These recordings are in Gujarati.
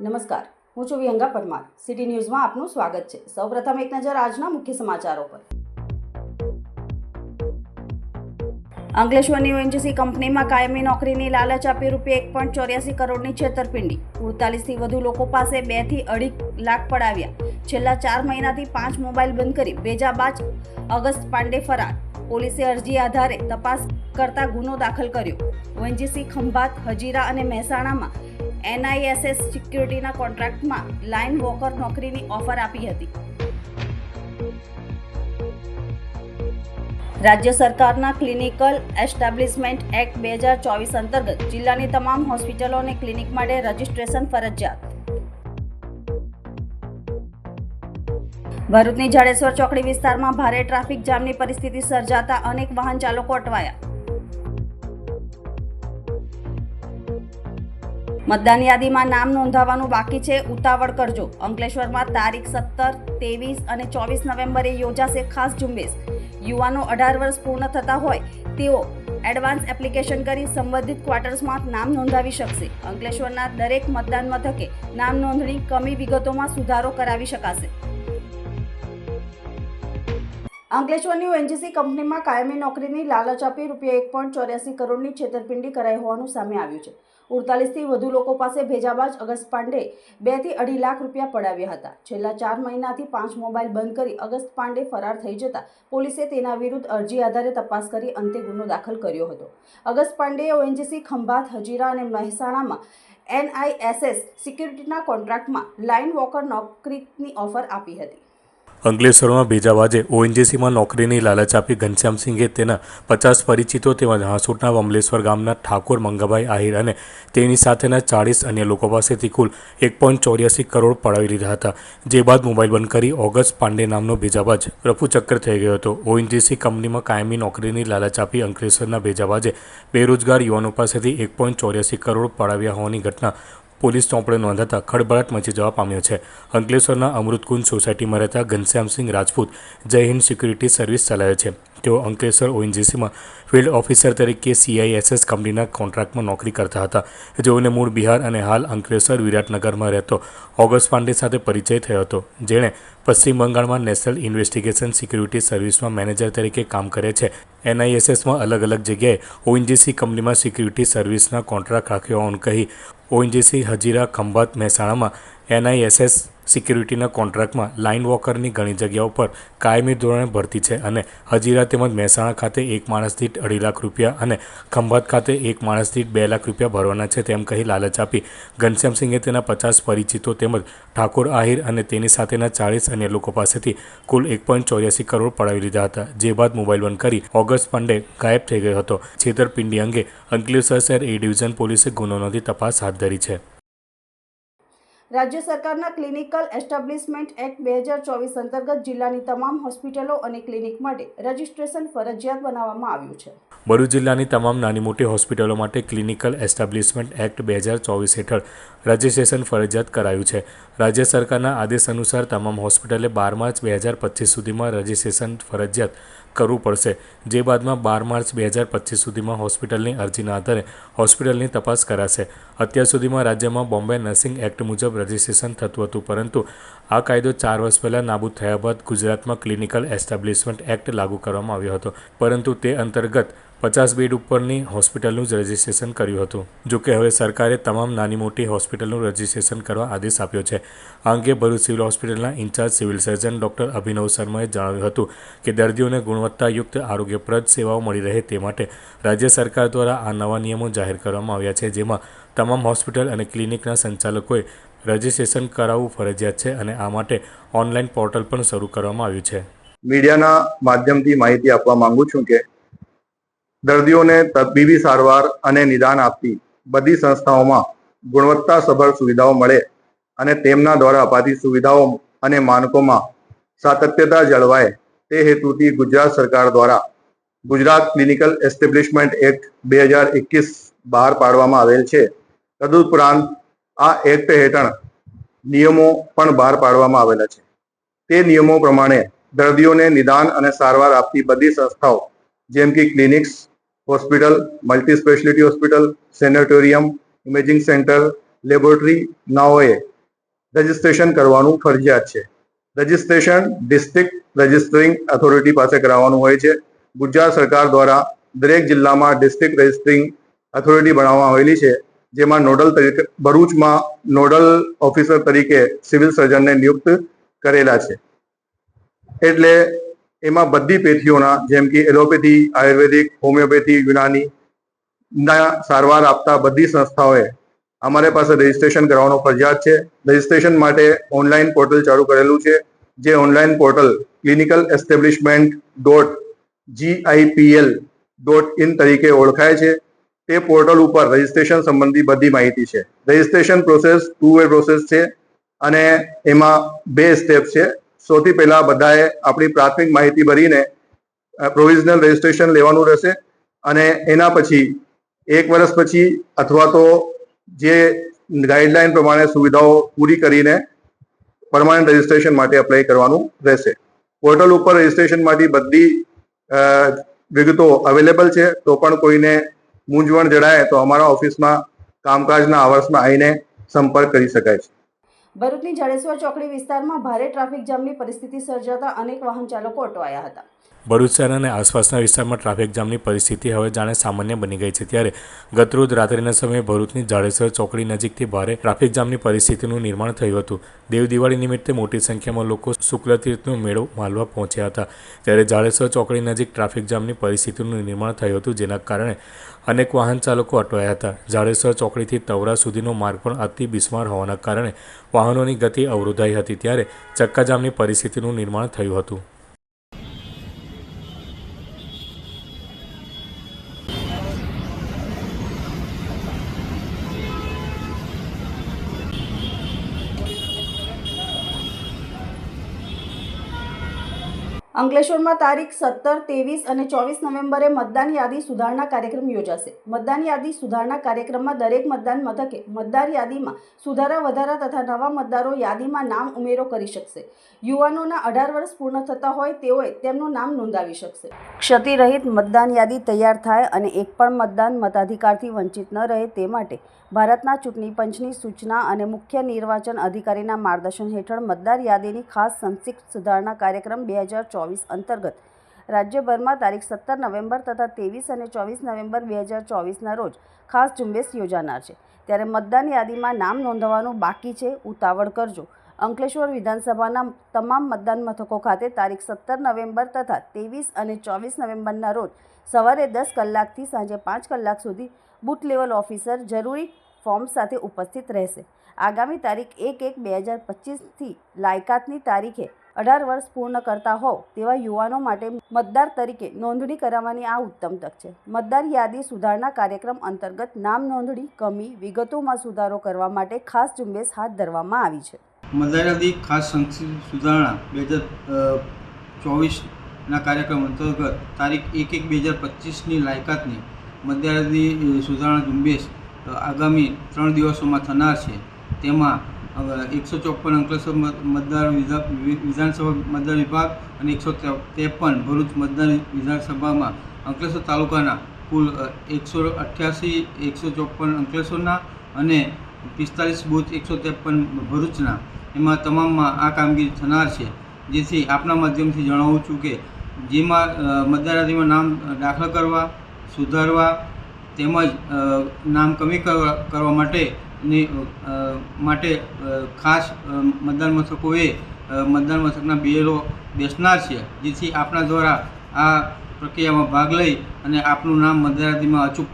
નમસ્કાર. હું છું વિહંગા પરમાર. સિટી ન્યૂઝમાં આપનું સ્વાગત છે. સૌપ્રથમ એક નજર આજના મુખ્ય સમાચારો પર. અંકલેશ્વરની ઓએનજીસી કંપનીમાં કાયમી નોકરીની લાલચ આપી રૂપિયા એક પોઈન્ટ ચોર્યાસી કરોડની છેતરપિંડી. ઉડતાલીસથી વધુ લોકો પાસે બેથી અઢી લાખ પડાવ્યા. છેલ્લા ચાર મહિનાથી પાંચ મોબાઈલ બંધ કરી બેજાબાજ અગસ્ત પાંડે ફરાર. પોલીસે અરજી આધારે તપાસ કરતા ગુનો દાખલ કર્યો. ઓએનજીસી ખંભાત, હજીરા અને મહેસાણામાં એનઆઈએસએસ સિક્યુરિટીના કોન્ટ્રાક્ટમાં લાઇન વોકર નોકરીની ઓફર આપી હતી. રાજ્ય સરકારના ક્લિનિકલ એસ્ટાબ્લિશમેન્ટ એક્ટ બે હજાર ચોવીસ અંતર્ગત જિલ્લાની તમામ હોસ્પિટલો અને ક્લિનિક માટે રજીસ્ટ્રેશન ફરજિયાત. ભરૂચની જાડેશ્વર ચોકડી વિસ્તારમાં ભારે ટ્રાફિક જામની પરિસ્થિતિ સર્જાતા અનેક વાહન ચાલકો અટવાયા. મતદાન યાદીમાં નામ નોંધાવવાનું બાકી છે. ઉતાવળ કરજો. અંકલેશ્વરમાં તારીખ સત્તર, ત્રેવીસ અને ચોવીસ નવેમ્બરે યોજાશે ખાસ ઝુંબેશ. યુવાનો અઢાર વર્ષ પૂર્ણ થતા હોય તેઓ એડવાન્સ એપ્લિકેશન કરી સંબંધિત ક્વાર્ટર્સમાં નામ નોંધાવી શકશે. અંકલેશ્વરના દરેક મતદાન મથકે નામ નોંધણી કમી વિગતોમાં સુધારો કરાવી શકાશે. અંકલેશ્વરની એનજીસી કંપનીમાં કાયમી નોકરીની લાલચ આપી રૂપિયા એક પોઈન્ટ ચોર્યાસી કરોડની છેતરપિંડી કરાઈ હોવાનું સામે આવ્યું છે. ઉડતાલીસથી વધુ લોકો પાસે ભેજાબાજ અગસ્ત પાંડે બેથી અઢી લાખ રૂપિયા પડાવ્યા હતા. છેલ્લા ચાર મહિનાથી પાંચ મોબાઈલ બંધ કરી અગસ્ત પાંડે ફરાર થઈ જતા પોલીસે તેના વિરુદ્ધ અરજી આધારે તપાસ કરી અંતે ગુનો દાખલ કર્યો હતો. અગસ્ત પાંડેએ ઓએનજીસી ખંભાત, હજીરા અને મહેસાણામાં એનઆઈએસએસ સિક્યુરિટીના કોન્ટ્રાક્ટમાં લાઇન વોકર નોકરીની ઓફર આપી હતી. અંકલેશ્વરમાં ભેજાબાજે ઓએનજીસીમાં નોકરીની લાલચ આપી ઘનશ્યામસિંહે તેના પચાસ પરિચિતો તેમજ હાંસોટના વમલેશ્વર ગામના ઠાકોર મંગાભાઈ આહિર અને તેની સાથેના ચાળીસ અન્ય લોકો પાસેથી કુલ એક પોઈન્ટ ચોર્યાસી કરોડ પડાવી લીધા હતા. જે બાદ મોબાઈલ બંધ કરી ઓગસ્ટ પાંડે નામનો ભેજાબાજ રફુચક્કર થઈ ગયો હતો. ઓએનજીસી કંપનીમાં કાયમી નોકરીની લાલચ આપી અંકલેશ્વરના ભેજાબાજે બેરોજગાર યુવાનો પાસેથી એક પોઈન્ટ ચોર્યાસી કરોડ પડાવ્યા હોવાની ઘટના પોલીસ ચોપડે નોંધાતા ખળભળાટ મચી જવા પામ્યો છે. અંકલેશ્વરના અમૃતકુંજ સોસાયટીમાં રહેતા ઘનશ્યામસિંહ રાજપૂત જય હિન્દ સિક્યુરિટી સર્વિસ ચલાવે છે. તેઓ અંકલેશ્વર ઓએનજીસીમાં ફિલ્ડ ઓફિસર તરીકે સીઆઈએસએસ કંપનીના કોન્ટ્રાક્ટમાં નોકરી કરતા હતા જેઓને મૂળ બિહાર અને હાલ અંકલેશ્વર વિરાટનગરમાં રહેતો ઓગસ્ટ પાંડે સાથે પરિચય થયો હતો જેણે પશ્ચિમ બંગાળમાં નેશનલ ઇન્વેસ્ટિગેશન સિક્યુરિટી સર્વિસમાં મેનેજર તરીકે કામ કરે છે એનઆઈએસએસમાં અલગ અલગ જગ્યાએ ઓએનજીસી કંપનીમાં સિક્યુરિટી સર્વિસના કોન્ટ્રાક્ટ રાખ્યો હોવાનું કહી ઓએનજીસી હજીરા ખંભાત મહેસાણામાં એનઆઈએસએસ સિક્યુરિટીના કોન્ટ્રાક્ટમાં લાઇન વોકરની ઘણી જગ્યાઓ પર કાયમી ધોરણે ભરતી છે અને હજીરા તેમજ મહેસાણા ખાતે એક માણસ દીઠ અઢી લાખ રૂપિયા અને ખંભાત ખાતે એક માણસ દીઠ બે લાખ રૂપિયા ભરવાના છે તેમ કહી લાલચ આપી. ઘનશ્યામસિંહે તેના પચાસ પરિચિતો તેમજ ઠાકોર આહિર અને તેની સાથેના ચાળીસ અન્ય લોકો પાસેથી કુલ એક પોઈન્ટ ચોર્યાસી કરોડ પડાવી લીધા હતા, જે બાદ મોબાઈલ બંધ કરી ઓગસ્ટ પંડે ગાયબ થઈ ગયો હતો. છેતરપિંડી અંગે અંકલેશ્વર શહેર એ ડિવિઝન પોલીસે ગુનો નોંધી તપાસ હાથ ધરી છે. રાજ્ય સરકારના ક્લિનિકલ એસ્ટાબ્લિશમેન્ટ એક્ટ બે હજાર ચોવીસ અંતર્ગત જિલ્લાની તમામ હોસ્પિટલો અને ક્લિનિક માટે રજીસ્ટ્રેશન ફરજિયાત બનાવવામાં આવ્યું છે. ભરૂચ જિલ્લાની તમામ નાની મોટી હોસ્પિટલો માટે ક્લિનિકલ એસ્ટાબ્લિશમેન્ટ એક્ટ બે હજાર ચોવીસ હેઠળ રજિસ્ટ્રેશન ફરજિયાત કરાયું છે. રાજ્ય સરકારના આદેશ અનુસાર તમામ હોસ્પિટલે બાર માર્ચ બે હજાર પચીસ સુધીમાં રજિસ્ટ્રેશન ફરજિયાત કરવું પડશે. જે બાદમાં બાર માર્ચ બે હજાર પચીસ સુધીમાં હોસ્પિટલની અરજીના આધારે હોસ્પિટલની તપાસ કરાશે. અત્યાર સુધીમાં રાજ્યમાં બોમ્બે નર્સિંગ એક્ટ મુજબ રજિસ્ટ્રેશન થતું હતું, પરંતુ આ કાયદો ચાર વર્ષ પહેલાં નાબૂદ થયા બાદ ગુજરાતમાં ક્લિનિકલ એસ્ટાબ્લિશમેન્ટ એક્ટ લાગુ કરવામાં આવ્યો હતો. પરંતુ તે અંતર્ગત પચાસ બેડ ઉપરની હોસ્પિટલનું જ રજિસ્ટ્રેશન કર્યું હતું. જોકે હવે સરકારે તમામ નાની મોટી હોસ્પિટલનું રજિસ્ટ્રેશન કરવા આદેશ આપ્યો છે. આ અંગે ભરૂચ સિવિલ હોસ્પિટલના incharge civil surgeon doctor Abhinav શર્માએ જણાવ્યું હતું કે દર્દીઓને ગુણવત્તાયુક્ત આરોગ્યપ્રદ સેવાઓ મળી રહે તે માટે રાજ્ય સરકાર દ્વારા આ નવા નિયમો જાહેર કરવામાં આવ્યા છે, જેમાં તમામ હોસ્પિટલ અને ક્લિનિકના સંચાલકોએ રજિસ્ટ્રેશન કરાવવું ફરજિયાત છે અને આ માટે ઓનલાઈન પોર્ટલ પણ શરૂ કરવામાં આવ્યું છે. મીડિયાના માધ્યમથી માહિતી આપવા માંગુ છું કે દર્દીઓને તબીબી સારવાર અને નિદાન આપતી બધી સંસ્થાઓમાં ગુણવત્તાસભર સુવિધાઓ મળે અને તેમના દ્વારા અપાતી સુવિધાઓ અને માનકોમાં સાતત્યતા જળવાય તે હેતુથી ગુજરાત સરકાર દ્વારા ગુજરાત ક્લિનિકલ એસ્ટેબ્લિશમેન્ટ એક્ટ બે હજાર એકવીસ બહાર પાડવામાં આવેલ છે. તદુપરાંત આ એક્ટ હેઠળ નિયમો પણ બહાર પાડવામાં આવેલા છે. તે નિયમો પ્રમાણે દર્દીઓને નિદાન અને સારવાર આપતી બધી સંસ્થાઓ જેમ કે clinics hospital multi speciality hospital sanatorium imaging centre laboratory નાઓએ registration કરવાનું ફરજિયાત છે. રજિસ્ટ્રેશન ડિસ્ટ્રિક્ટ રજિસ્ટરિંગ ઓથોરિટી પાસે કરાવવાનું હોય છે. ગુજરાત સરકાર દ્વારા દરેક જિલ્લામાં ડિસ્ટ્રિક્ટ રજિસ્ટરિંગ ઓથોરિટી બનાવવામાં આવેલી છે, જેમાં નોડલ તરીકે, ભરૂચમાં નોડલ ઓફિસર તરીકે સિવિલ સર્જનને નિયુક્ત કરેલા છે. એટલે એમાં બધી પેથીઓના, જેમ કે એલોપેથી, આયુર્વેદિક, હોમિયોપેથી, યુનાની ના સારવાર આપતા બધી સંસ્થાઓએ અમારે પાસે રજીસ્ટ્રેશન કરવાનો ફરજિયાત છે. રજીસ્ટ્રેશન માટે ઓનલાઈન પોર્ટલ ચાલુ કરેલું છે, જે online portal clinical establishment dot GIPL dot in તરીકે ઓળખાય છે. તે પોર્ટલ ઉપર રજીસ્ટ્રેશન સંબંધી બધી માહિતી છે. Registration process two way process છે અને એમાં બે સ્ટેપ છે. સૌથી પહેલા બધાએ આપણી પ્રાથમિક માહિતી ભરીને પ્રોવિઝનલ રજીસ્ટ્રેશન લેવાનું રહેશે અને એના પછી એક વર્ષ પછી અથવા તો જે ગાઈડલાઈન પ્રમાણે સુવિધાઓ પૂરી કરીને પરમાનન્ટ રજીસ્ટ્રેશન માટે અપ્લાય કરવાનું રહેશે. પોર્ટલ ઉપર રજિસ્ટ્રેશન માટે બધી વિગતો અવેલેબલ છે. તો પણ કોઈને મૂંઝવણ જણાય તો અમારા ઓફિસમાં કામકાજના આવર્સમાં આવીને સંપર્ક કરી શકાય છે. ભરૂચની જાડેશ્વર ચોકડી વિસ્તારમાં ભારે ટ્રાફિક જામની પરિસ્થિતિ સર્જાતા અનેક વાહન ચાલકો અટવાયા હતા. ભરૂચ શહેર અને આસપાસના વિસ્તારમાં ટ્રાફિક જામની પરિસ્થિતિ હવે જાણે સામાન્ય બની ગઈ છે. ત્યારે ગતરોજ રાત્રિના સમયે ભરૂચની જાડેશ્વર ચોકડી નજીકથી ભારે ટ્રાફિક જામની પરિસ્થિતિનું નિર્માણ થયું હતું. દેવ દિવાળી નિમિત્તે મોટી સંખ્યામાં લોકો શુક્લતીર્થનો મેળો માલવા પહોંચ્યા હતા. ત્યારે જાડેશ્વર ચોકડી નજીક ટ્રાફિક જામની પરિસ્થિતિનું નિર્માણ થયું હતું, જેના કારણે અનેક વાહન ચાલકો અટવાયા હતા. જાડેશ્વર ચોકડીથી તવરા સુધીનો માર્ગ પણ અતિ બિસ્માર હોવાના કારણે વાહનોની ગતિ અવરોધાઈ હતી. ત્યારે ચક્કાજામની પરિસ્થિતિનું નિર્માણ થયું હતું. અંકલેશ્વરમાં તારીખ સત્તર, ત્રેવીસ અને ચોવીસ નવેમ્બરે મતદાન યાદી સુધારણા કાર્યક્રમ યોજાશે. મતદાન યાદી સુધારણા કાર્યક્રમમાં દરેક મતદાન મથકે મતદાર યાદીમાં સુધારા, વધારા તથા નવા મતદારો યાદીમાં નામ ઉમેરો કરી શકશે. યુવાનોના અઢાર વર્ષ પૂર્ણ થતા હોય તેઓએ તેમનું નામ નોંધાવી શકશે. ક્ષતિરહિત મતદાન યાદી તૈયાર થાય અને એક પણ મતદાન મતાધિકારથી વંચિત ન રહે તે માટે ભારતના ચૂંટણી પંચની સૂચના અને મુખ્ય નિર્વાચન અધિકારીના માર્ગદર્શન હેઠળ મતદાર યાદીની ખાસ સંક્ષિપ્ત સુધારણા કાર્યક્રમ બે હજાર ચોવીસ અંતર્ગત. રાજ્યભરમાં તારીખ સત્તર નવેમ્બર તથા ત્રેવીસ અને ચોવીસ નવેમ્બર બે હજાર ચોવીસના રોજ ખાસ ઝુંબેશ યોજાનાર છે. ત્યારે મતદાન યાદીમાં નામ નોંધવાનું બાકી છે, ઉતાવળ કરજો. અંકલેશ્વર વિધાનસભાના તમામ મતદાન મથકો ખાતે તારીખ સત્તર નવેમ્બર તથા ત્રેવીસ અને ચોવીસ નવેમ્બરના રોજ સવારે દસ કલાકથી સાંજે પાંચ કલાક સુધી બૂથ લેવલ ઓફિસર જરૂરી ફોર્મ સાથે ઉપસ્થિત રહેશે. આગામી તારીખ એક એક બે હજાર પચીસથી લાયકાતની તારીખે અઢાર વર્ષ પૂર્ણ કરતા હોવ તેવા યુવાનો માટે મતદાર તરીકે નોંધણી કરાવવાની આ ઉત્તમ તક છે. મતદાર યાદી સુધારણા કાર્યક્રમ અંતર્ગત નામ નોંધણી, કમી, વિગતોમાં સુધારો કરવા માટે ખાસ ઝુંબેશ હાથ ધરવામાં આવી છે. મતદાર યાદી ખાસ સુધારણા બે હજાર ચોવીસના કાર્યક્રમ અંતર્ગત તારીખ એક એક બે હજાર પચીસની લાયકાતની મતદાર સુધારણા ઝુંબેશ આગામી ત્રણ દિવસોમાં થનાર છે. તેમાં એકસો ચોપન અંકલેશ્વર મતદાર વિધા- વિધાનસભા મતદાર વિભાગ અને એકસો ત્રેપન ભરૂચ મતદાર વિધાનસભામાં અંકલેશ્વર તાલુકાના કુલ એકસો અઠ્યાસી, એકસો ચોપન અંકલેશ્વરના અને પિસ્તાલીસ બુથ એકસો ત્રેપન ભરૂચના. એમાં તમામમાં આ કામગીરી થનાર છે. જેથી આપના માધ્યમથી જણાવું છું કે જેમાં મતદાર નામ દાખલ કરવા સુધારવા તેમજ નામ કમી કરવા કરવા માટે ખાસ મતદાન મથકોએ મતદાન મથકના બીએલઓ બેસનાર છે, જેથી આપણા દ્વારા આ પ્રક્રિયામાં ભાગ લઈ અને આપનું નામ મતદાર યાદીમાં અચૂક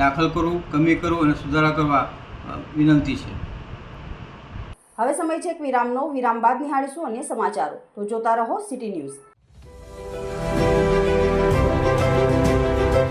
દાખલ કરવું, કમી કરવું અને સુધારા કરવા વિનંતી છે. હવે સમય છે એક વિરામનો. વિરામ બાદ નિહાળીશું અન્ય સમાચારો. તો જોતા રહો city news.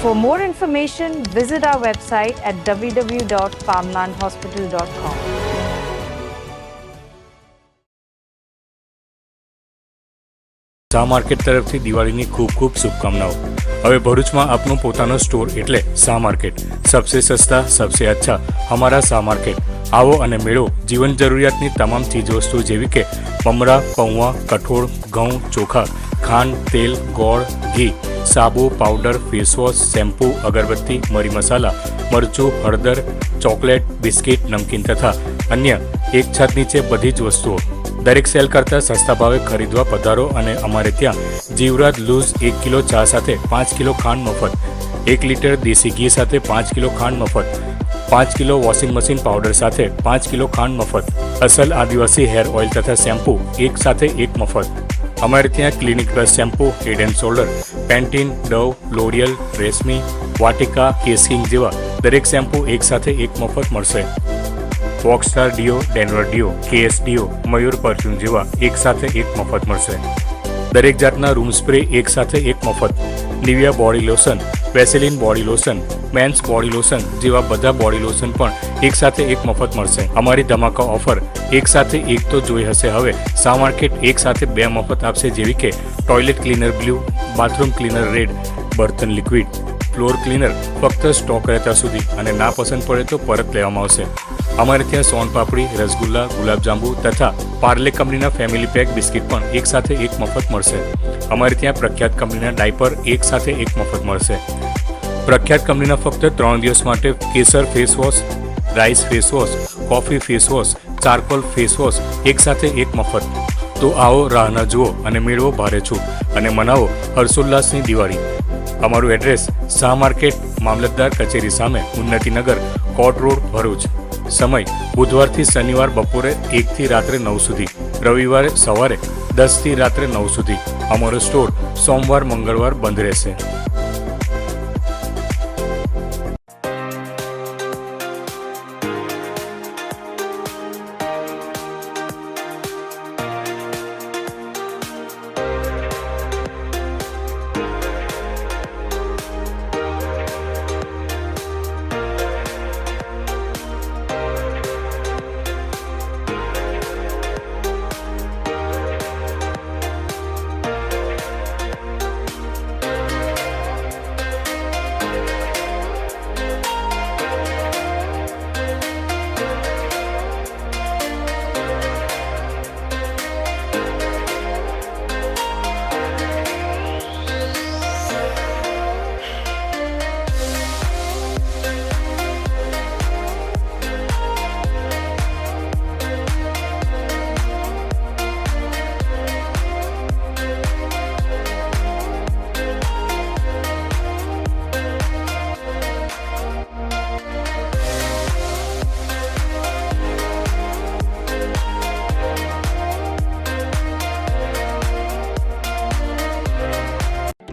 For more information, visit our website at www.farmlandhospital.com. શા માર્કેટ તરફથી દિવાળીની ખૂબ ખૂબ શુભકામનાઓ. હવે ભરૂચમાં આપનું પોતાનો સ્ટોર એટલે શા માર્કેટ સબસે સસ્તા સબસે અચ્છા અમારા શા માર્કેટ આવો અને મેળવો જીવન જરૂરિયાતની તમામ ચીજવસ્તુઓ જેવી કે મમરા પૌવા કઠોળ, ઘઉં, ચોખા, ખાંડ, તેલ, ગોળ, ઘી, સાબુ, પાવડર ફેસવોશ શેમ્પૂ, અગરબત્તી, મરી મસાલા, મરચું, હળદર, ચોકલેટ, બિસ્કિટ, નમકીન તથા અન્ય એક છત નીચે બધી જ વસ્તુઓ. દરેક સેલ કરતાં સસ્તા ભાવે ખરીદવા પધારો અને અમારે ત્યાં જીવરાજ લૂઝ એક કિલો ચા સાથે પાંચ કિલો ખાંડ મફત, એક લીટર દેશી ઘી સાથે પાંચ કિલો ખાંડ મફત પાંચ કિલો વોશિંગ મશીન પાવડર સાથે પાંચ કિલો ખાંડ મફત અસલ આદિવાસી હેર ઓઇલ તથા શેમ્પૂ એક સાથે એક મફત અમારે ત્યાં Clinic Plus shampoo Head and Shoulders Pantene Dove L'Oreal રેશમી Vatika Kesh King જેવા દરેક શેમ્પૂ એક સાથે એક મફત મળશે। Foxstar deo Denver deo KS deo Mayur perfume જેવા એક સાથે એક મફત મળશે। દરેક જાતના રૂમ સ્પ્રે એક સાથે એક મફત। Nivea body lotion Vaseline body lotion, mens body lotion જેવા બધા બોડી લોશન પણ એક સાથે એક મફત મળશે. અમારી ધમાકા ઓફર એક સાથે એક તો જોઈ હશે હવે. શા માર્કેટ એક સાથે બે મફત આપશે જેવી કે toilet cleaner blue, bathroom cleaner red, બર્તન liquid. Floor cleaner ફક્ત સ્ટોક રહેતા સુધી અને ના પસંદ પડે તો પરત લેવામાં આવશે. અમારે ત્યાં સોન પાપડી, રસગુલ્લા, ગુલાબજાંબુ તથા પાર્લે કંપનીના ફેમિલી પેક બિસ્કિટ પણ એક સાથે એક મફત મળશે. અમારે ત્યાં પ્રખ્યાત કંપનીના ડાયપર એક સાથે એક મફત મળશે. પ્રખ્યાત કંપનીના ફક્ત ત્રણ દિવસ માટે કેસર face wash, rice face wash, coffee face wash, charcoal face wash એક સાથે એક મફત. તો આવો રાહના જુઓ અને મેળવો ભારે છો અને મનાવો હર્ષોલ્લાસની દિવાળી. અમારું એડ્રેસ શાહ માર્કેટ, મામલતદાર કચેરી સામે ઉન્નતિનગર કોટ રોડ, ભરૂચ. સમય બુધવારથી શનિવાર બપોરે એકથી રાત્રે નવ સુધી, રવિવારે સવારે દસથી રાત્રે નવ સુધી. અમારો સ્ટોર સોમવાર, મંગળવાર બંધ રહેશે.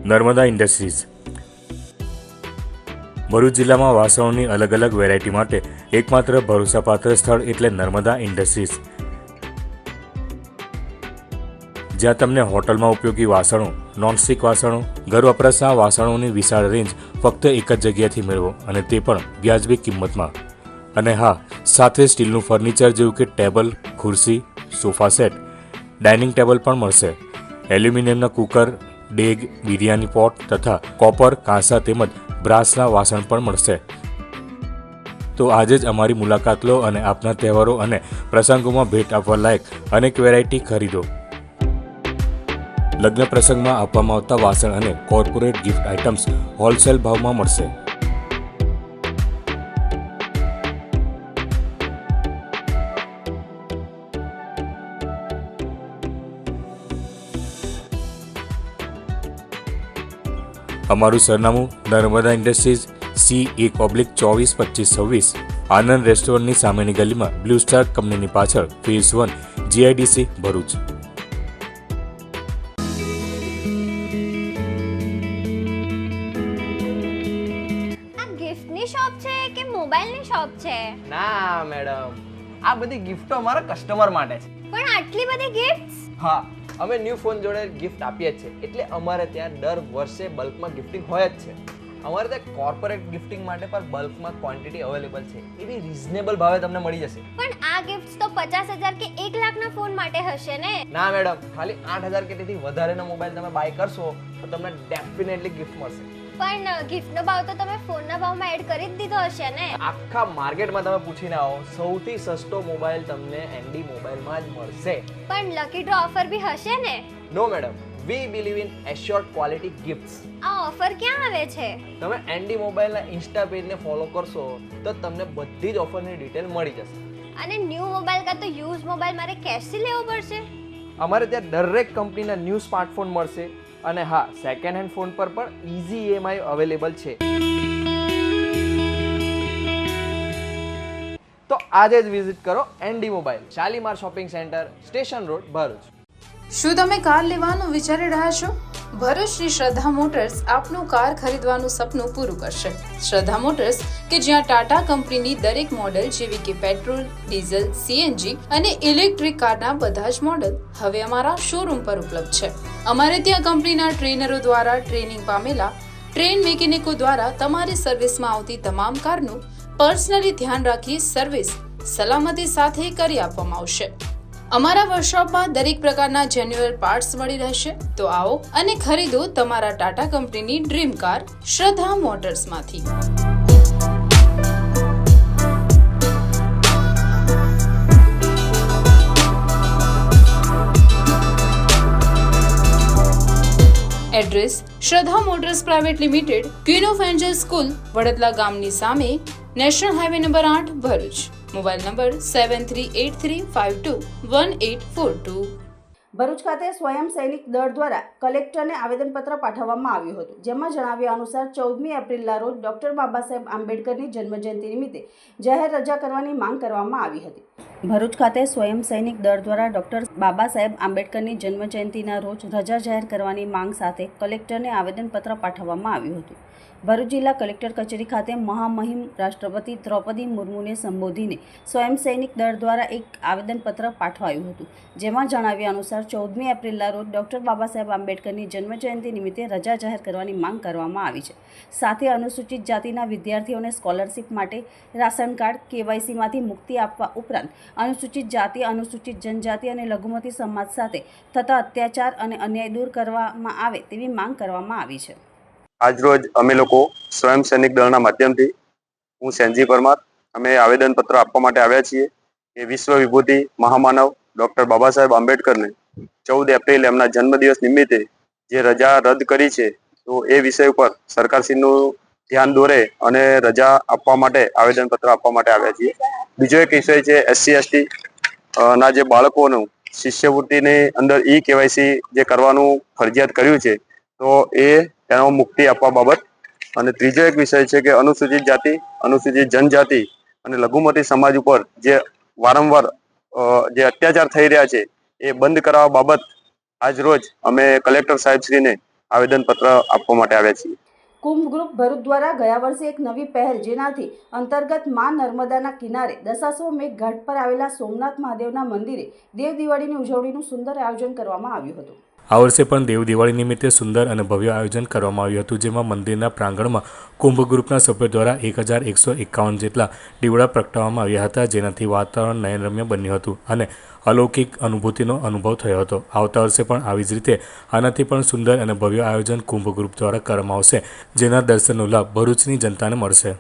નર્મદા ઇન્ડસ્ટ્રીઝ. ભરૂચ જિલ્લામાં વાસણોની અલગ અલગ વેરાયટી માટે એકમાત્ર ભરોસાપાત્ર સ્થળ એટલે નર્મદા ઇન્ડસ્ટ્રીઝ. જ્યાં તમને હોટલમાં ઉપયોગી વાસણો, નોનસ્ટિક વાસણો, ઘર વપરાશના વાસણોની વિશાળ રેન્જ ફક્ત એક જ જગ્યાથી મેળવો અને તે પણ વ્યાજબી કિંમતમાં. અને હા, સાથે સ્ટીલનું ફર્નિચર જેવું કે ટેબલ, ખુરશી, સોફા સેટ, ડાઇનિંગ ટેબલ પણ મળશે. એલ્યુમિનિયમના કુકર ડેગ બિરયાની પોટ તથા કોપર, કાંસા તેમજ બ્રાસના વાસણ પણ મળશે. તો આજે જ અમારી મુલાકાત લો અને આપના તહેવારો અને પ્રસંગોમાં ભેટ આપવા લાયક અનેક વેરાયટી ખરીદો. લગ્ન પ્રસંગમાં આપવામાં આવતા વાસણ અને કોર્પોરેટ ગિફ્ટ આઇટમ્સ હોલસેલ ભાવમાં મળશે. અમારું સરનામું નર્મદા ઇન્ડસ્ટ્રીઝ સી એક ઓબ્લિક ચોવીસ પચીસ છવ્વીસ આનંદ રેસ્ટોરન્ટની સામેની ગલીમાં બ્લુ સ્ટાર કંપનીની પાછળ ફેઝ વન જીઆઈડીસી ભરૂચ. ગિફ્ટની શોપ છે કે મોબાઈલની શોપ છે? ના મેડમ. આ બધી ગિફ્ટો અમારા કસ્ટમર માટે છે. પણ આટલી બધી ગિફ્ટ્સ? હા. અમે ન્યૂ ફોન જોડે ગિફ્ટ આપીએ જ છે. એટલે અમારે ત્યાં દર વર્ષે બલ્કમાં ગિફ્ટિંગ હોય જ છે. અમારે ત્યાં કોર્પોરેટ ગિફ્ટિંગ માટે પણ બલ્કમાં ક્વોન્ટિટી અવેલેબલ છે. એ બી રિઝનેબલ ભાવે તમને મળી જશે. પણ આ ગિફ્ટ તો પચાસ હજાર કે એક લાખના ફોન માટે હશે ને? ના મેડમ ખાલી આઠ હજાર કે તેથી વધારેનો મોબાઈલ તમે બાય કરશો તો તમને ડેફિનેટલી ગિફ્ટ મળશે. પણ ગિફ્ટનો ભાવ તો તમે ફોનના ભાવમાં એડ કરી જ દીધો હશે ને? આખા માર્કેટમાં તમે પૂછીને આવો સૌથી સસ્તો મોબાઈલ તમને એનડી મોબાઈલમાં જ મળશે. પણ લકી ડ્રો ઓફર બી હશે ને? No madam we believe in assured quality gifts આ ઓફર ક્યાં આવે છે? તમે એનડી મોબાઈલના ઇન્સ્ટા પેજને ફોલો કરશો તો તમને બધી જ ઓફરની ડિટેલ મળી જશે. અને ન્યૂ મોબાઈલ કાં તો યુઝ મોબાઈલ મારે કેશથી લેવો પડશે? અમારે ત્યાં દરેક કંપનીના ન્યૂ સ્માર્ટફોન મળશે. અને હા સેકન્ડ હેન્ડ ફોન પર પણ ઇઝી ઈએમઆઈ અવેલેબલ છે. તો આજે જ વિઝિટ કરો ND mobile Shalimar shopping centre station road Bharuch. શું તમે કાર લેવાનું વિચારી રહ્યા છો? ભરૂચ શ્રી શ્રદ્ધા મોટર્સ આપનું કાર ખરીદવાનું સપનું પૂરું કરશે. શ્રદ્ધા મોટર્સ કે જ્યાં ટાટા કંપનીની દરેક મોડેલ જેવી કે પેટ્રોલ, ડીઝલ, સીએનજી અને ઇલેક્ટ્રિક કારના બધા જ મોડેલ હવે અમારા શોરૂમ પર ઉપલબ્ધ છે. અમારે ત્યાં કંપનીના ટ્રેનરો દ્વારા ટ્રેનિંગ પામેલા ટ્રેન મેકેનિકો દ્વારા તમારી સર્વિસમાં આવતી તમામ કારનું પર્સનલી ધ્યાન રાખી સર્વિસ સલામતી સાથે કરી આપવામાં આવશે. અમારા વર્કશોપમાં દરેક પ્રકારના જેન્યુઅલ પાર્ટ્સ મળી રહેશે. તો આવો અને ખરીદો તમારા ટાટા કંપનીની dream car Shraddha મોટર્સમાંથી. Address Shraddha motors private limited, queen of angel school Vadadla ગામની સામે, નેશનલ હાઈવે નંબર આઠ, Bharuch. Mobile number seven three eight three five two one eight four two. Bharuch ખાતે સ્વયં સૈનિક દળ દ્વારા કલેક્ટરને આવેદનપત્ર પાઠવવામાં આવ્યું હતું. જેમાં જણાવ્યા અનુસાર ચૌદમી એપ્રિલના રોજ ડૉક્ટર બાબા સાહેબ આંબેડકરની જન્મજયંતિ નિમિત્તે જાહેર રજા કરવાની માંગ કરવામાં આવી હતી. ભરૂચ ખાતે સ્વયં સૈનિક દળ દ્વારા ડૉક્ટર બાબા સાહેબ આંબેડકરની જન્મજયંતિના રોજ રજા જાહેર કરવાની માંગ સાથે કલેક્ટરને આવેદનપત્ર પાઠવવામાં આવ્યું હતું. ભરૂચ જિલ્લા કલેક્ટર કચેરી ખાતે મહામહિમ રાષ્ટ્રપતિ દ્રૌપદી મુર્મુને સંબોધીને સ્વયં સૈનિક દળ દ્વારા એક આવેદનપત્ર પાઠવાયું હતું. જેમાં જણાવ્યા અનુસાર ચૌદમી એપ્રિલના રોજ ડૉક્ટર બાબા સાહેબ આંબેડકરની જન્મજયંતિ નિમિત્તે રજા જાહેર કરવાની માંગ કરવામાં આવી છે. સાથે અનુસૂચિત જાતિના વિદ્યાર્થીઓને સ્કોલરશિપ માટે રાશન કાર્ડ, કેવાયસીમાંથી મુક્તિ આપવા ઉપરાંત અનુસૂચિત જાતિ, અનુસૂચિત જનજાતિ અને લઘુમતી સમાજ સાથે થતા અત્યાચાર અને અન્યાય દૂર કરવામાં આવે તેવી માંગ કરવામાં આવી છે. આજરોજ અમે લોકો સ્વયં સૈનિક દળના માધ્યમથી હું સેનજી પરમાર, અમે આવેદનપત્ર આપવા માટે આવ્યા છીએ કે વિશ્વ વિભૂતિ મહામાનવ ડોક્ટર બાબા સાહેબ આંબેડકરને ચૌદ એપ્રિલ એમના જન્મદિવસ નિમિત્તે જે રજા રદ કરી છે, તો એ વિષય ઉપર સરકારશ્રીનું ધ્યાન દોરે અને રજા આપવા માટે આવેદનપત્ર આપવા માટે આવ્યા છીએ. બીજો એક વિષય છે, એસસી, એસટી ના જે બાળકોનું શિષ્યવૃત્તિની અંદર ઈ કેવાયસી જે કરવાનું ફરજિયાત કર્યું છે તો એ તેનો મુક્તિ આપવા બાબત. અને ત્રીજો એક વિષય છે કે અનુસૂચિત જાતિ, અનુસૂચિત જનજાતિ અને લઘુમતી સમાજ ઉપર જે વારંવાર જે અત્યાચાર થઈ રહ્યા છે, એ બંધ કરાવવા બાબત આજ રોજ અમે કલેક્ટર સાહેબશ્રીને આવેદનપત્ર આપવા માટે આવ્યા છીએ. કુંભ ગ્રુપ ભરૂચ દ્વારા ગયા વર્ષે એક નવી પહેલ જેનાથી અંતર્ગત મા નર્મદાના કિનારે દશાસો મેઘ ઘાટ પર આવેલા સોમનાથ મહાદેવના મંદિરે દેવ દિવાળીની ઉજવણીનું સુંદર આયોજન કરવામાં આવ્યું હતું. આ વર્ષે પણ દેવ દિવાળી નિમિત્તે સુંદર અને ભવ્ય આયોજન કરવામાં આવ્યું હતું, જેમાં મંદિરના પ્રાંગણમાં કુંભ ગ્રુપના સભ્યો દ્વારા એક હજાર એકસો એકાવન જેટલા દીવડા પ્રગટાવવામાં આવ્યા હતા, જેનાથી વાતાવરણ નયનરમ્ય બન્યું હતું અને અલૌકિક અનુભૂતિનો અનુભવ થયો હતો. આવતા વર્ષે પણ આવી જ રીતે આનાથી પણ સુંદર અને ભવ્ય આયોજન કુંભ ગ્રુપ દ્વારા કરવામાં આવશે, જેના દર્શનનો લાભ ભરૂચની જનતાને મળશે.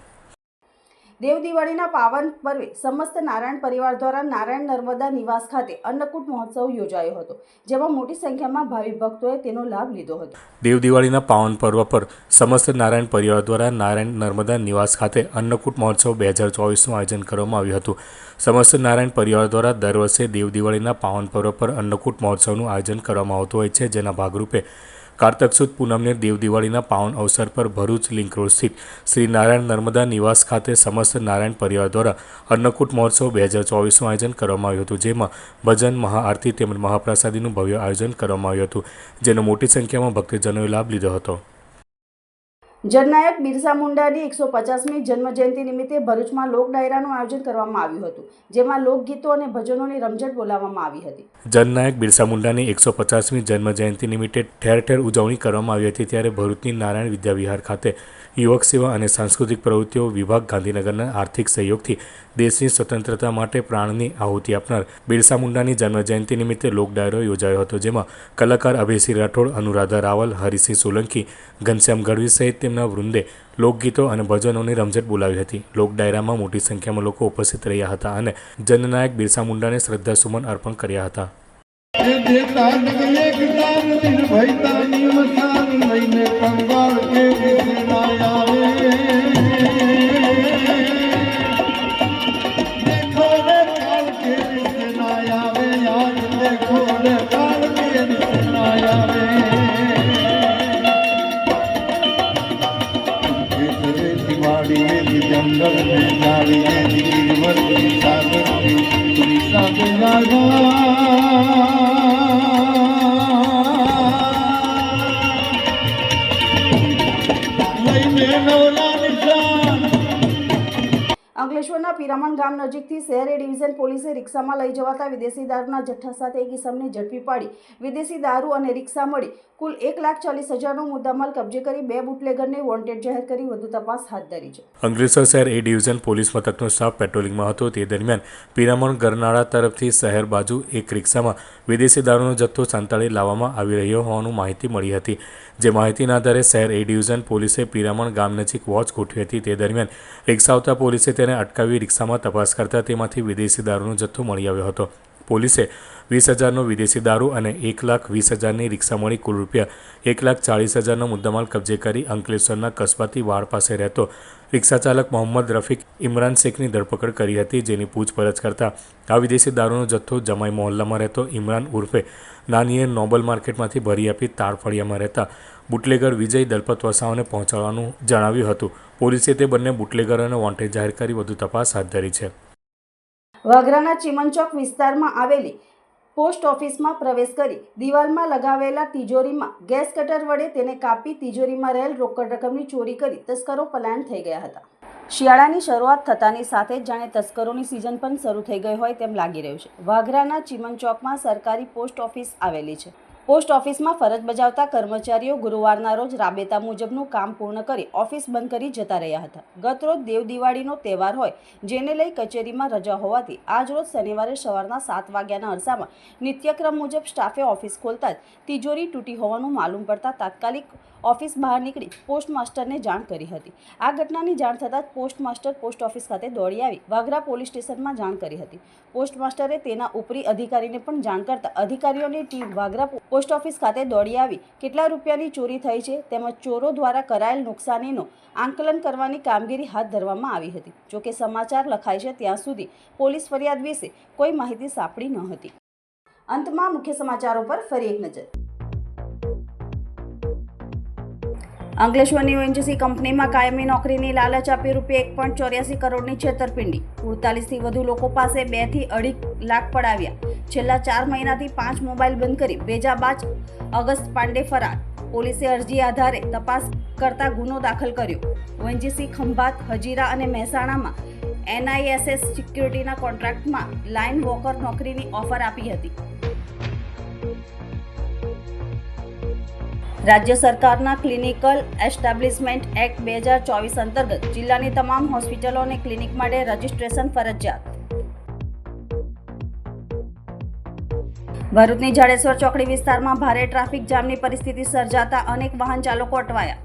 દેવ દિવાળીના પાવન પર્વે સમસ્ત નારાયણ પરિવાર દ્વારા નારાયણ નર્મદા નિવાસ ખાતે અન્નકૂટ મહોત્સવ યોજાયો હતો, જેમાં મોટી સંખ્યામાં ભાવિ ભક્તોએ તેનો લાભ લીધો હતો. દેવ દિવાળીના પાવન પર્વ પર સમસ્ત નારાયણ પરિવાર દ્વારા નારાયણ નર્મદા નિવાસ ખાતે અન્નકૂટ મહોત્સવ બે હજાર ચોવીસનું આયોજન કરવામાં આવ્યું હતું. સમસ્ત નારાયણ પરિવાર દ્વારા દર વર્ષે દેવ દિવાળીના પાવન પર્વ પર અન્નકૂટ મહોત્સવનું આયોજન કરવામાં આવતું હોય છે, જેના ભાગરૂપે કારતક સુદ પૂનમને દેવદિવાળીના પાવન અવસર પર ભરૂચ લિંક રોડ સ્થિત શ્રી નારાયણ નર્મદા નિવાસ ખાતે સમસ્ત નારાયણ પરિવાર દ્વારા અન્નકૂટ મહોત્સવ બે હજાર ચોવીસનું આયોજન કરવામાં આવ્યું હતું, જેમાં ભજન, મહાઆરતી તેમજ મહાપ્રસાદીનું ભવ્ય આયોજન કરવામાં આવ્યું હતું, જેનો મોટી સંખ્યામાં ભક્તજનોએ લાભ લીધો હતો. જનનાયક બિરસા મુંડાની એકસો પચાસમી જન્મજયંતિ નિમિત્તે ભરૂચમાં લોક ડાયરાનું આયોજન કરવામાં આવ્યું હતું, જેમાં લોકગીતો અને ભજનોની રમઝટ બોલાવવામાં આવી હતી. જનનાયક બિરસા મુંડાની એકસો પચાસમી જન્મજયંતિ નિમિત્તે ઠેર ઠેર ઉજવણી કરવામાં આવી હતી, ત્યારે ભરૂચની નારાયણ વિદ્યાવિહાર ખાતે યુવક સેવા અને સાંસ્કૃતિક પ્રવૃત્તિઓ વિભાગ ગાંધીનગરના આર્થિક સહયોગથી દેશની સ્વતંત્રતા માટે પ્રાણની આહુતિ આપનાર બિરસા મુંડાની જન્મજયંતિ નિમિત્તે લોક ડાયરો યોજાયો હતો, જેમાં કલાકાર અભયસિંહ રાઠોડ, અનુરાધા રાવલ, હરિસિંહ સોલંકી, ઘનશ્યામ ગઢવી સહિત તેમના વૃંદે લોકગીતો અને ભજનોની રમઝટ બોલાવી હતી. લોક ડાયરામાં મોટી સંખ્યામાં લોકો ઉપસ્થિત રહ્યા હતા અને જનનાયક બિરસા મુંડાને શ્રદ્ધાસુમન અર્પણ કર્યા હતા. અંકલેશ્વરના પીરામણ ગામ નજીકથી શહેર એ ડિવિઝન પોલીસે રિક્ષામાં લઈ જવાતા વિદેશી દારૂના જથ્થા સાથે એક ઇસમને ઝડપી પાડી. વિદેશી દારૂ અને રિક્ષા મળી. કુલ એક લાખ ચાલીસ હજારનો મુદ્દામાલ કબજે કરી બે બુટલેગરને વોન્ટેડ જાહેર કરી વધુ તપાસ હાથ ધરી છે. અંકલેશ્વર શહેર એ ડિવિઝન પોલીસ મથકનો સ્ટાફ પેટ્રોલિંગમાં હતો. તે દરમિયાન પિરામણ ગરનાળા તરફથી શહેર બાજુ એક રિક્ષામાં વિદેશી દારૂનો જથ્થો સંતાડી લાવવામાં આવી રહ્યો હોવાનું માહિતી મળી હતી. જે માહિતીના આધારે શહેર એ ડિવિઝન પોલીસે પિરામણ ગામ નજીક વોચ ગોઠવી હતી. તે દરમિયાન રિક્ષા આવતા પોલીસે તેને અટકાવી રિક્ષામાં તપાસ કરતા તેમાંથી વિદેશી દારૂનો જથ્થો મળી આવ્યો હતો. પોલીસે વીસ હજારનો વિદેશી દારૂ અને એક લાખ વીસ હજારની રિક્ષા મળી કુલ રૂપિયા એક લાખ ચાળીસ હજારનો મુદ્દામાલ કબજે કરી અંકલેશ્વરના કસ્બાતી વાડ પાસે રહેતો રિક્ષા ચાલક મોહમ્મદ રફીક ઇમરાન શેખની ધરપકડ કરી હતી, જેની પૂછપરછ કરતા આ વિદેશી દારૂનો જથ્થો જમાઈ મોહલ્લામાં રહેતો ઇમરાન ઉર્ફે નાનીએ નોબલ માર્કેટમાંથી ભરી આપી તાળફળિયામાં રહેતા બુટલેગર વિજય દલપત વસાવાને પહોંચાડવાનું જણાવ્યું હતું. પોલીસે તે બંને બુટલેગરોને વોન્ટેડ જાહેર કરી વધુ તપાસ હાથ ધરી છે. વાગરાના ચિમનચોક વિસ્તારમાં આવેલી પોસ્ટ ઓફિસમાં પ્રવેશ કરી દિવાલમાં લગાવેલા તિજોરીમાં ગેસ કટર વડે તેને કાપી તિજોરીમાં રહેલ રોકડ રકમની ચોરી કરી તસ્કરો પલાયન થઈ ગયા હતા. શિયાળાની શરૂઆત થતાની સાથે જ જાણે તસ્કરોની સિઝન પણ શરૂ થઈ ગઈ હોય તેમ લાગી રહ્યું છે. વાઘરાના ચિમન ચોકમાં સરકારી પોસ્ટ ઓફિસ આવેલી છે. પોસ્ટ ઓફિસમાં ફરજ બજાવતા કર્મચારીઓ ગુરુવારના રોજ રાબેતા મુજબનું કામ પૂર્ણ કરી ઓફિસ બંધ કરી જતા રહ્યા હતા. ગતરોજ દેવ દિવાળીનો તહેવાર હોય, જેને લઈ કચેરીમાં રજા હોવાથી આજ રોજ શનિવારે સવારના સાત વાગ્યાના અરસામાં નિત્યક્રમ મુજબ સ્ટાફે ઓફિસ ખોલતા જ તિજોરી તૂટી હોવાનું માલુમ પડતા તાત્કાલિક ઓફિસ બહાર નીકળી પોસ્ટ માસ્ટરને જાણ કરી હતી. આ ઘટનાની જાણ થતાં જ પોસ્ટ માસ્ટર પોસ્ટ ઓફિસ ખાતે દોડી આવી. વાઘરા પોલીસ સ્ટેશનમાં જાણ કરી હતી. પોસ્ટ માસ્ટરે તેના ઉપરી અધિકારીને પણ જાણ કરતા અધિકારીઓની ટીમ વાઘરા પોસ્ટ ઓફિસ ખાતે દોડી આવી. કેટલા રૂપિયાની ચોરી થઈ છે તેમજ ચોરો દ્વારા કરાયેલ નુકસાનીનું આંકલન કરવાની કામગીરી હાથ ધરવામાં આવી હતી. જોકે સમાચાર લખાય છે ત્યાં સુધી પોલીસ ફરિયાદ વિશે કોઈ માહિતી સાંપડી ન હતી. અંતમાં મુખ્ય સમાચારો પર ફરી એક નજર. અંકલેશ્વરની ઓએનજીસી કંપનીમાં કાયમી નોકરીની લાલચ આપી રૂપિયા એક પોઈન્ટ ચોર્યાસી કરોડની છેતરપિંડી. ઉડતાલીસથી વધુ લોકો પાસે બેથી અઢી લાખ પડાવ્યા. છેલ્લા ચાર મહિનાથી પાંચ મોબાઈલ બંધ કરી બેજાબાજ અગસ્ત પાંડે ફરાર. પોલીસે અરજી આધારે તપાસ કરતા ગુનો દાખલ કર્યો. ઓએનજીસી ખંભાત, હજીરા અને મહેસાણામાં એનઆઈએસએસ સિક્યુરિટીના કોન્ટ્રાક્ટમાં લાઇન વોકર નોકરીની ઓફર આપી હતી. રાજ્ય સરકારના ક્લિનિકલ એસ્ટાબ્લિશમેન્ટ એક્ટ બે હજાર ચોવીસ અંતર્ગત જિલ્લાની તમામ હોસ્પિટલો અને ક્લિનિક માટે રજિસ્ટ્રેશન ફરજિયાત. ભરૂચની જાડેશ્વર ચોકડી વિસ્તારમાં ભારે ટ્રાફિક જામની પરિસ્થિતિ સર્જાતા અનેક વાહન ચાલકો અટવાયા.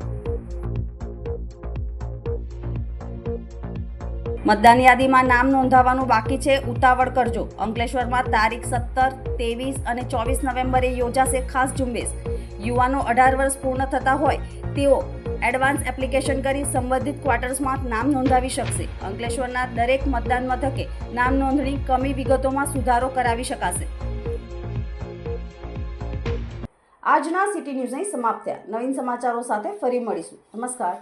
મતદાન યાદીમાં નામ નોંધાવવાનું બાકી છે, ઉતાવળ કરજો. અંકલેશ્વરમાં તારીખ સત્તર, ત્રેવીસ અને ચોવીસ નવેમ્બરે યોજાશે ખાસ ઝુંબેશ. યુવાનો અઢાર વર્ષ પૂર્ણ થતા હોય, તેઓ એડવાન્સ એપ્લિકેશન કરી સંબંધિત ક્વાર્ટર્સમાં નામ નોંધાવી શકશે. અંકલેશ્વરના દરેક મતદાન મથકે નામ નોંધણી કમી વિગતોમાં સુધારો કરાવી શકાશે. આજના સિટી ન્યૂઝ અહીં સમાપ્ત થયા. નવીન સમાચારો સાથે ફરી મળીશું. નમસ્કાર.